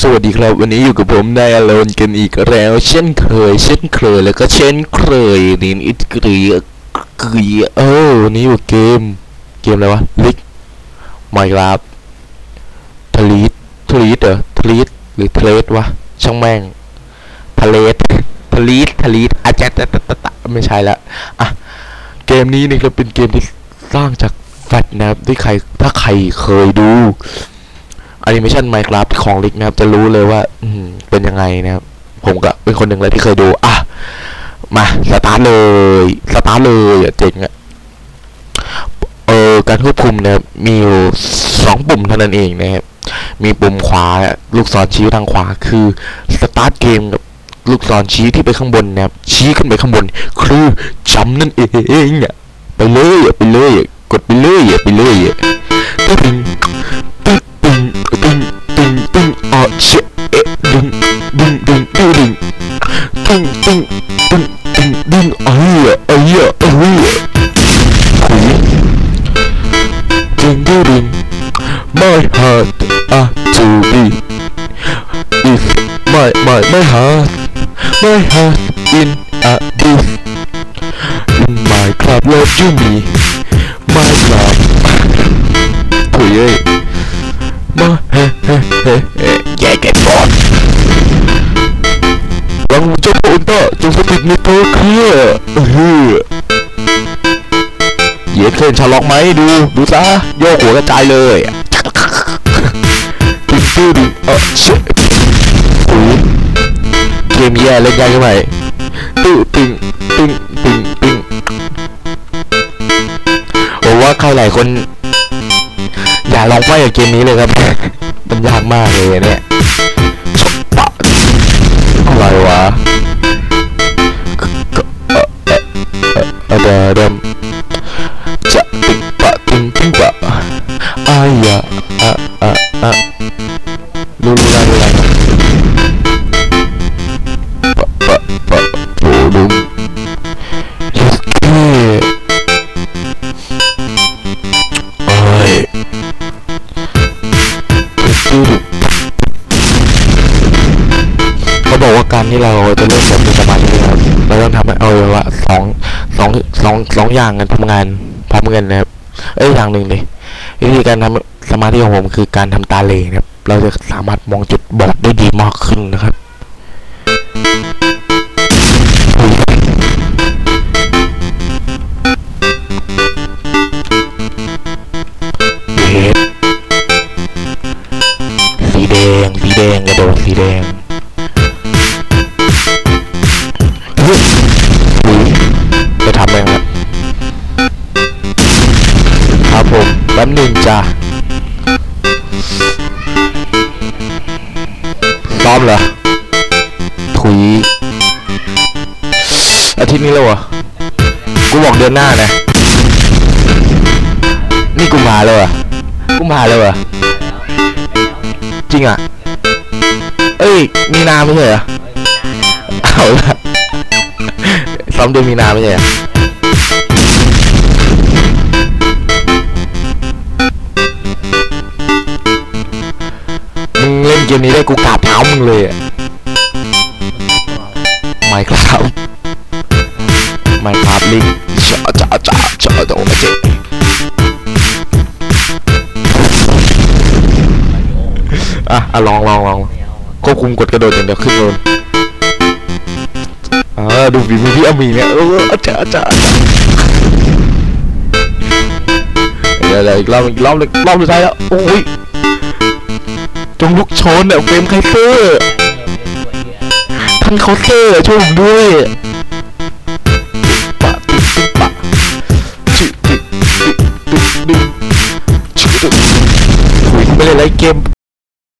สวัสดีครับวันนี้อยู่กับผมนายอโลนกันอีกแล้ว เช่นเคย เช่นเคยแล้วก็เช่นเคยนี่อิตกรีกรีเออวันนี้อยู่เกม เกมอะไรวะลิกไมครับทลีตทลีตเหรอทลีตหรือเทเลสวะช่างแม่งทะเลสทลีตทลีตอาจจะตะตะตะตะไม่ใช่ละอะเกมนี้นี่ก็เป็นเกมที่สร้างจากแฟลชนะครับที่ใครถ้าใครเคยดู แอนิเมชันไมค r a f t ของลิกนะครับ จะรู้เลยว่าอืเป็นยังไงนะครับ ผมก็เป็นคนหนึ่งเลยที่เคยดู อะ มาสตาร์ทเลยสตาร์ทเลยอะเจ๋งอะเออการควบคุมนะครับมีอยู่สองปุ่มเท่านั้นเองนะครับ มีปุ่มขวาลูกศรชี้ทางขวาคือสตาร์ทเกมกับลูกศรชี้ที่ไปข้างบนนะครับ ชี้ขึ้นไปข้างบน คือจำนั่นเองอะไปเลยอะไปเลยอะกดไปเลยอะไปเลยอะตึ้ง ตึ้งอะเชะเอ๊ะดึงดึงดึงดึงดึงตึ้งตึ้งตึ้งตึ้งดึงเอ้ยอะเอ้ยอะเอ้ยอะคุยดึงดึงดึง my heart ah to be if my my my heart my heart in a this in my club love you me my club ถุยเอ้ยมาเฮ้เฮ้เฮ้เฮ้แย่แกบอดวังเจ้าอุลตร้าจงสถิตในตัวเคลียร์เอเหยียดเคลื่อนชาล็อกไหมดู ดูซะโยกหัวกระจายเลยตึ้งตื้ดึงเออเชะถุยเกมแย่เล่นยากใช่ไหมตื้อตึงตึงตึงตึงผมว่าใครหลายคน อย่าลองไปกับเกมนี้เลยครับ มันยากมากเลยเนี่ยะอะรู้รู้ได้รู้ได้ปะปะปะโอ้ดุมยัสเก้โอ้ยเขาบอกว่าการที่เราจะเริ่มแบบมีสมาธินะครับเราต้องทำให้เอาไว้ว่าสอง สองสองอย่างกันทำงานพร้อมกันนะครับ เอ้ยอย่างหนึ่งเลยวิธีการทำสมาธิของผมคือการทำตาเหลนะครับ เราจะสามารถมองจุดบอดได้ดีมากขึ้นนะครับ แป๊บหนึ่งจ้ะซ้อมเหรอ ถุย อาทิตย์นี้แล้วเหรอ กูบอกเดือนหน้านะ นี่กูมาแล้วเหรอะกูมาแล้วเหรอะจริงอะ เอ้ย มีนาไม่ใช่เหรอ เอาละซ้อมเดือนมีนาไม่ใช่เหรอ เกมนี้ได้กูกราบเท้ามึงเลยอะไม่ครับไม่ครับลิงจ้าจ้าจ้าจ้าโดนเจ๊อะอะลองลองลองควบคุมกดกระโดดอย่างเดียวขึ้นเลยอ่าดูฝีมือพี่อามีเนี่ยเออจ้าจ้าจ้าเดี๋ยวเดี๋ยวอีกรอบอีกรอบหนึ่งรอบสุดท้ายแล้วโอ้ย งลุกโชนเนี่ยเฟรมไคเซอร์ท่านเคาเตอร์ช่วยผมด้วยปะติปะชิติ๊กติ๊กติ๊กดึงชิติ๊กคุยไม่ได้ไรเกม